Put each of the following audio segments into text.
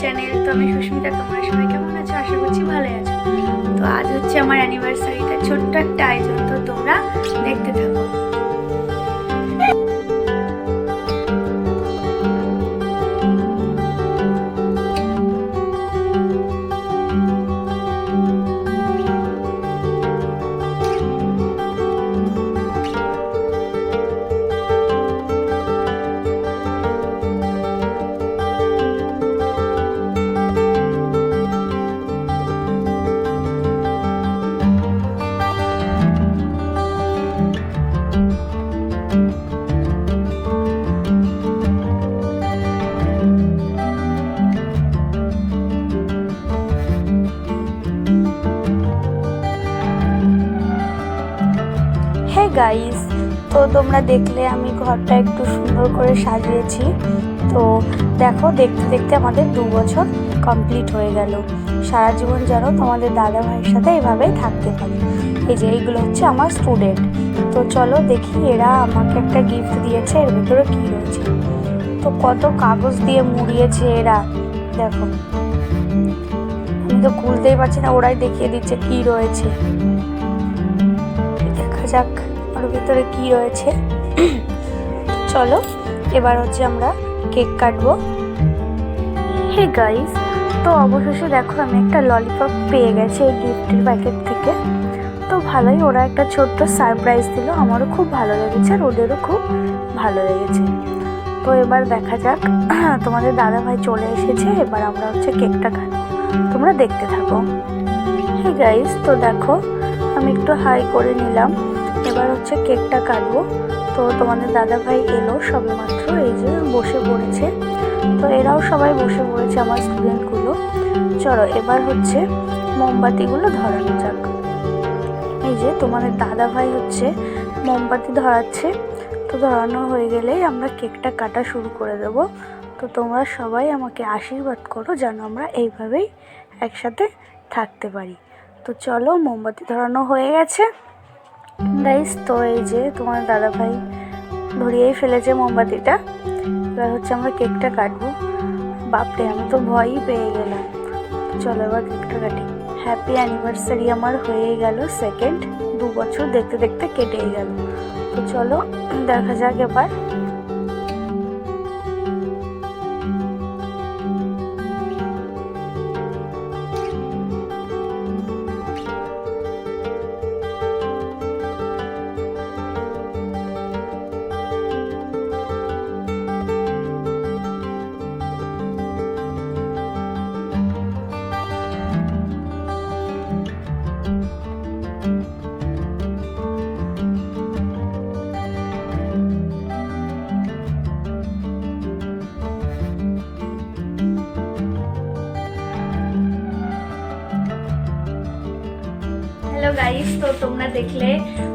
Channel তো আমি সুস্মিতা, তোমরা সবাই কেমন আছো? আশা করছি ভালো আছো। তো আজ হচ্ছে আমার অ্যানিভার্সারিটা ছোট্ট একটা আয়োজন। গাইস তো তোমরা দেখলে আমি ঘরটা একটু সুন্দর করে সাজিয়েছি। তো দেখো, দেখতে দেখতে আমাদের দু বছর কমপ্লিট হয়ে গেল। সারা জীবন যেন তোমাদের দাদা ভাইয়ের সাথে এভাবেই থাকতে পারি। এই যে এইগুলো হচ্ছে আমার স্টুডেন্ট তো চলো দেখি এরা আমাকে একটা গিফট দিয়েছে, এর ভিতরে কী রয়েছে? তো কত কাগজ দিয়ে মুড়িয়েছে এরা। দেখো। আমি তো খুলতেই পারছি না, ওরাই দেখিয়ে দিচ্ছে কি রয়েছে। দেখা যাক। ওর ভিতরে কি রয়েছে? চলো, এবার হচ্ছে আমরা কেক কাটবো। হে গাইস, তো অবশেষে দেখো আমি একটা ললিপপ পেয়ে গেছি এই গিফটের প্যাকেট থেকে। তো ভালোই ওরা একটা ছোট্ট সারপ্রাইজ দিল, আমারও খুব ভালো লেগেছে আর ওদেরও খুব ভালো লেগেছে। তো এবার দেখা যাক, তোমাদের দাদা ভাই চলে এসেছে, এবার আমরা হচ্ছে কেকটা কাটবো। তোমরা দেখতে থাকো। হে গাইস, তো দেখো, আমি একটু হাই করে নিলাম। এবার হচ্ছে কেকটা কাটবো। তো তোমাদের দাদা ভাই এলো সবে মাত্র এই যে বসে পড়েছে। তো এরাও সবাই বসে পড়েছে আমার স্টুডেন্টগুলো চলো, এবার হচ্ছে মোমবাতিগুলো ধরানো যাক। এই যে তোমাদের দাদা ভাই হচ্ছে মোমবাতি ধরাচ্ছে। তো ধরানো হয়ে গেলেই আমরা কেকটা কাটা শুরু করে দেবো। তো তোমরা সবাই আমাকে আশীর্বাদ করো যেন আমরা এইভাবেই একসাথে থাকতে পারি। তো চলো, মোমবাতি ধরানো হয়ে গেছে। গাইস তো এই যে তোমার দাদা ভাই ধরিয়েই ফেলেছে মোমবাতিটা। এবার হচ্ছে আমরা কেকটা কাটবো। বাপরে, আমি তো ভয়ই পেয়ে গেলাম। চলো এবার কেকটা কাটি। হ্যাপি অ্যানিভার্সারি আমার হয়ে গেল সেকেন্ড দু বছর দেখতে দেখতে কেটেই গেল। তো চলো, দেখা যাক এবার। হ্যালো গাইস, তো তোমরা দেখলে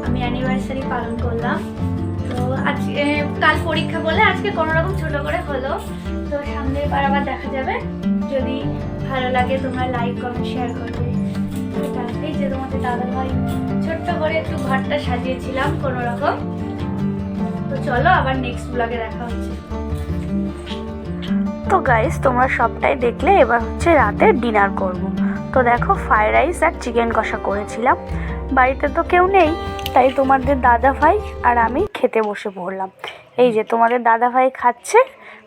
আমি অ্যানিভার্সারি পালন করলাম। তো আজকে কাল পরীক্ষা বলে আজকে কোনো রকম ছোট করে হলো। তো সামনে এবার আবার দেখা যাবে। যদি ভালো লাগে তোমরা লাইক কমেন্ট শেয়ার করবে। তো যে তোমাদের দাদা ভাই ছোট্ট করে একটু ঘরটা সাজিয়েছিলাম কোনো রকম তো চলো আবার নেক্সট ব্লগে দেখা হচ্ছে। তো গাইস তোমরা সবটাই দেখলে, এবার হচ্ছে রাতে ডিনার করব। তো দেখো ফ্রাইড রাইস আর চিকেন কষা করেছিলাম। বাড়িতে তো কেউ নেই, তাই তোমাদের দাদা ভাই আর আমি খেতে বসে পড়লাম। এই যে, তোমাদের দাদা ভাই খাচ্ছে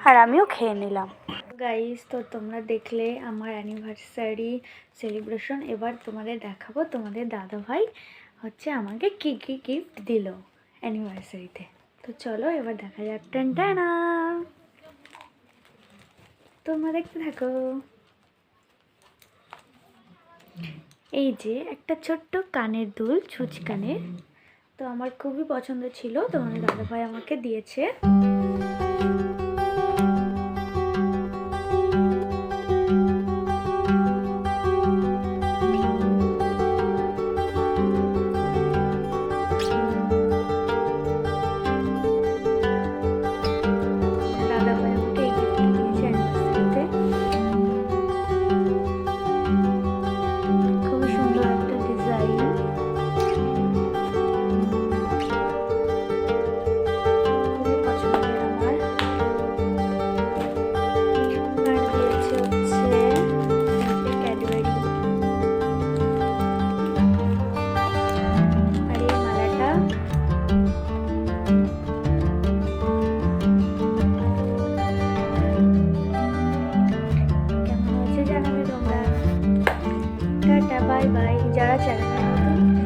আর আমিও খেয়ে নিলাম। গাইস তো তোমরা দেখলে আমার অ্যানিভার্সারি সেলিব্রেশন এবার তোমাদের দেখাবো তোমাদের দাদা ভাই হচ্ছে আমাকে কী কী গিফট দিল অ্যানিভার্সারিতে তো চলো, এবার দেখা যাক। টেন, টানা তোমরা দেখতে থাকো। এই যে একটা ছোট্ট কানের দুল, ছুঁচ কানের। তো আমার খুবই পছন্দ ছিল, তো আমার দাদাভাই আমাকে দিয়েছে। বাই বাই যারা চ্যানেল